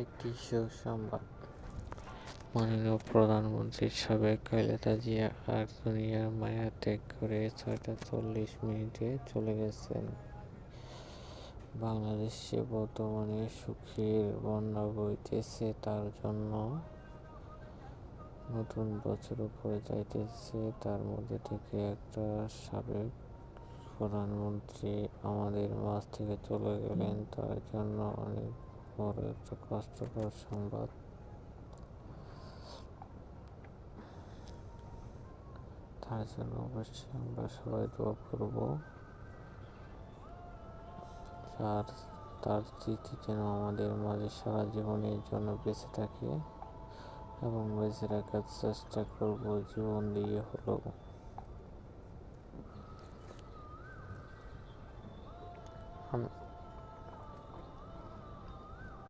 একটি শোক সংবাদ মাননীয় প্রধানমন্ত্রী সাবেক খালেদা জিয়া আর দুনিয়ার মায়া ত্যাগ করে ছয়টা চল্লিশ মিনিটে চলে গেছেন। বাংলাদেশে বর্তমানে সুখের বন্যা বইতেছে, তার জন্য নতুন বছর উপরে যাইতেছে। তার মধ্যে থেকে একটা সাবেক প্রধানমন্ত্রী আমাদের মাঝ থেকে চলে গেলেন, তার জন্য অনেক বড় একটা কষ্টকর সংবাদ তার জন্য অবশ্যই আমরা সবাই দোয়া করব। আর তার স্মৃতি যেন আমাদের মাঝে সারা জীবনের জন্য বেঁচে থাকে এবং বেঁচে রাখার চেষ্টা করব জীবন দিয়ে হলেও। আমি